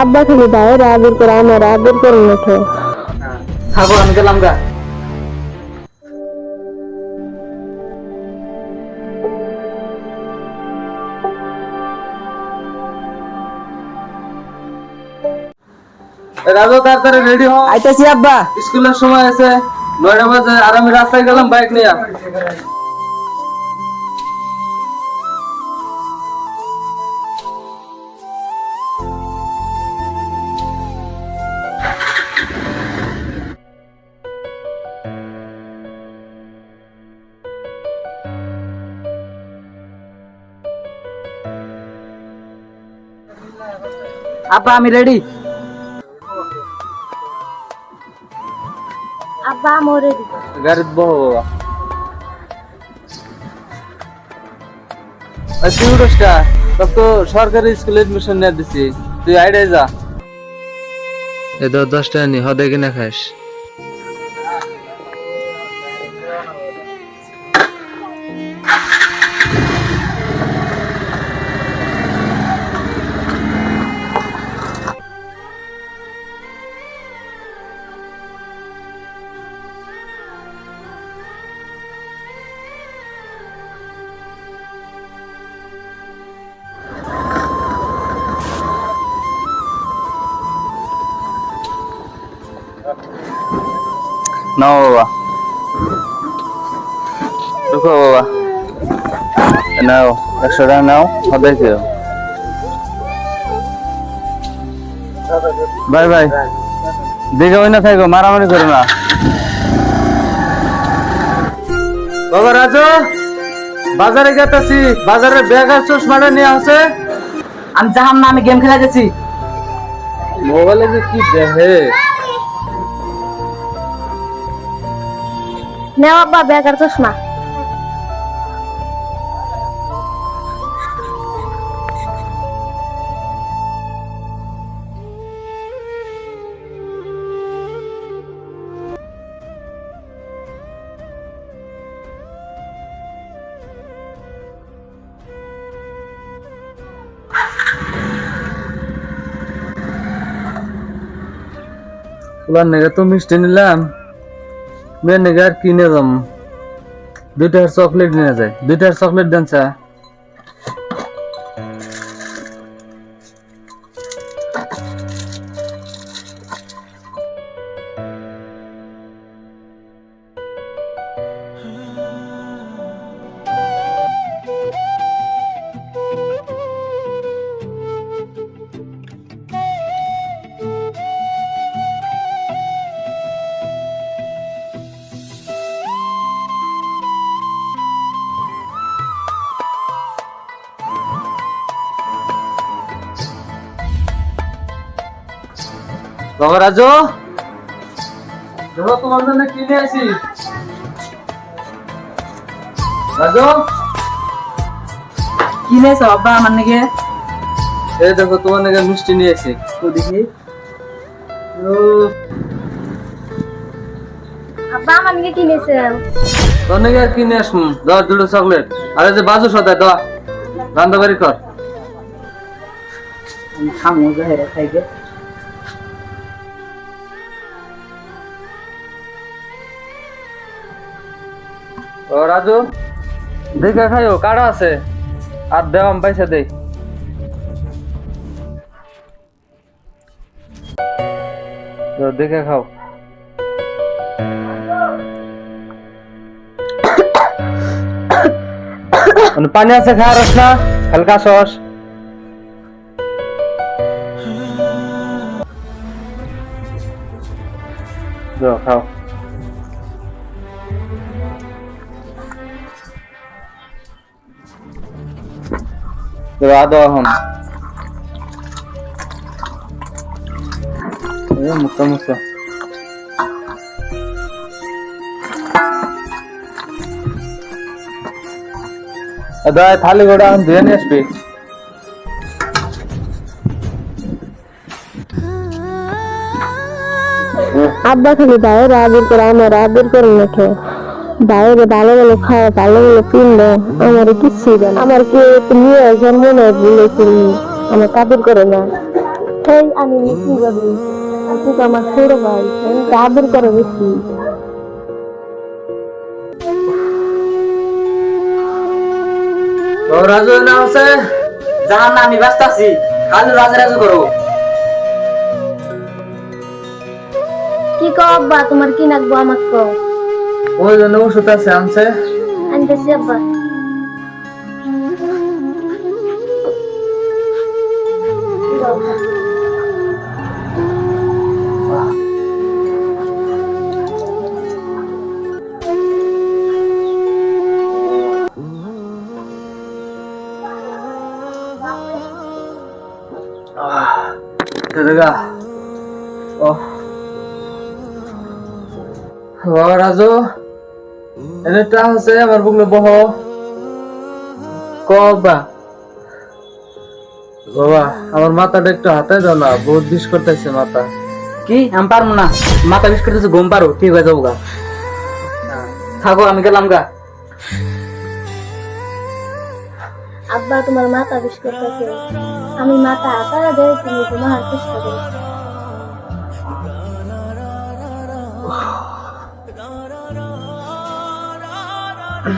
আব্বা খালি বাইরে আবির করে আমার আবির করে ওঠে থাকো আমি গেলাম গা। রাজু তাড়াতাড়ি রেডি হও। আইতাছি আব্বা। স্কুলের সময় আছে নয়টা বাজে আর আমি রাস্তায় গেলাম বাইক নিয়ে। আব্বা আমি রেডি আব্বা মরে গাড়িত বহ বাবা তুই উঠোস কা? তোর তো সরকারি স্কুলে এডমিশন নিয়ে দিছি। তুই আইডাই যা। এ তো দশ টাকা নি হদে কিনা খাস। নাও বাবা। ঢুকো বাবা। নাও একশো টাকা নাও হদে খেও বাই বাই দেখে ওই না থাকো মারামারি করো না। বাবা রাজু বাজারে গেতেছি বাজারে ব্যাগ আর চশমাটা নিয়ে আসে। আমি যাহাম না আমি গেম খেলা গেছি মোবাইলে যে কি দেখে? নেও আব্বা বেকার চশমা ফুলার নেগে তো মিষ্টি নিলাম মেয়ের নেগে আর কিনে দাম। দুইটার চকলেট নিয়ে যায়। দুইটার চকলেট দেন চা বাবা রাজু দেখো তোমার জন্য কিনে আসি রাজু? কি নেছো আব্বা আমার নাকি? এই দেখো তোমার নাকি মিষ্টি নিয়ে আসি তো দেখি। আব্বা আমার নিয়ে কিনেছেন তোর নাকি আর কিনে আসুন দশ দুটো চকলেট। আরে যে বাজু সদায় দেওয়া রান্না বাড়ি কর। খামো জাহেরা খাইকে ও, রাজু দেখে খাইও কাটা আছে? আর দেওয়াম পয়সা দেই। দেখে খাও। মানে পানি আছে, খা, রস না হালকা সস। খাও। তো আদো এখন এ মুক্ত মুক্ত দাদা থালি গোটা এখন ধুয়ে নিয়ে আসবি আব্বা খালি বাইরে আবির করে আমার আবির করে ওঠে বাইরে ভালো ভালো খাওয়া ভালো ভালো কিনলো আমার কিচ্ছুই দেয় না। আমার কি নিয়ে জন্ম নেয় ভুলে কিনি। আমার কাবির করে না। এই আমি কি ভাবি? আপনি তো আমার ছোট ভাই আমি আদর করে বেশি। ও রাজু না আছে জাহান না আমি ব্যস্ত আছি। কালু রাজু রাজু করো। কি কও আব্বা তোমার কি নাকবো আমার কও? ওই জন্য ওষুধ আছে আনছে আনতেছি আব্বা ও রাজু এনেটা আছে আমার বুকলে বহ। কবা। বাবা আমার মাথাটা একটু হাতে দাও না বহুত বিষ করতেছে মাথা। কি? আমি পারব না। মাথা বিষ করতেছে ঘুম পারো। ঠিক হয়ে যাব গা। থাকো আমি গেলাম গা। আব্বা তোমার মাথা বিষ করতেছে। আমি মাথা আকারা দেয় তুমি তোমার চেষ্টা করো। আপা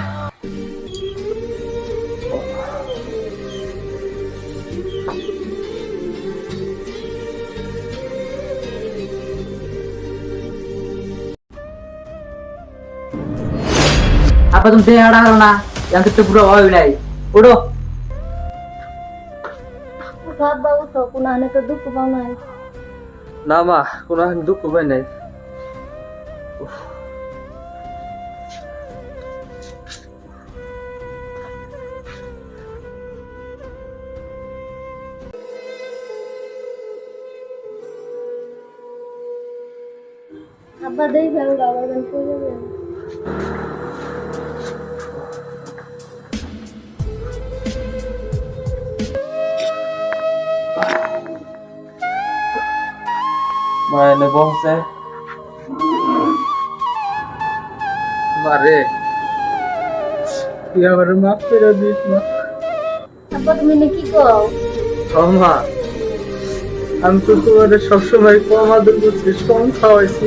তুমি দেহ হারা হারো না আমি তো পুরো হয় নাই উঠো উঠো আব্বা উঠো কোনো আনে তো দুঃখ পাও নাই না মা আব্বা দেই যাবে বাবার গান করে যাবে। মা এনে বসে মারে তুই আমার মাফ করে দিস মা। আব্বা তুমি কি কও? ও মা। আমি তো তোমার সবসময় কম আদর করছি কম খাওয়াইছি।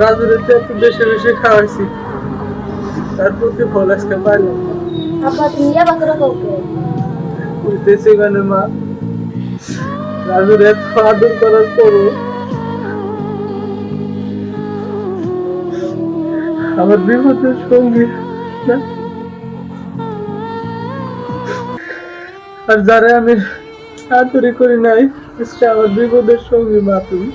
রাজুরে তো একটু বেশি বেশি খাওয়াইছি। তার প্রতি ফল আজকে তুমি যাবা করে বুঝতেছি কেন মা। রাজুর এত আদর করার পরও আমার বিপদের সঙ্গী? আর যারা আমি আদরই করি নাই, আজকে আমার বিপদের সঙ্গী মা তুমি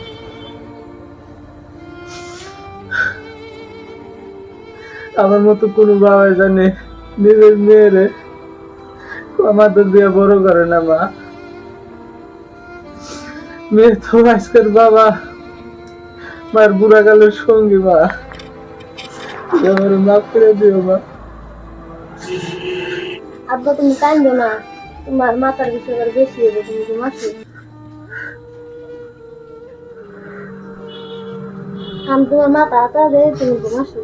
আমার মতো কোনো বাবা জানে, নিজের মেয়েরে আমাদের দিয়ে বড় করে না, মা। মেয়ে তো আজকের বাবা মার সঙ্গী, মা। আমার করে দিও, মা। আব্বা, তুমি কান্দো না। তোমার মাথার বিষয় আবার বেশি হবে তুমি ঘুমাসো আমি তোমার মাথা আতা দেয় তুমি ঘুমাসো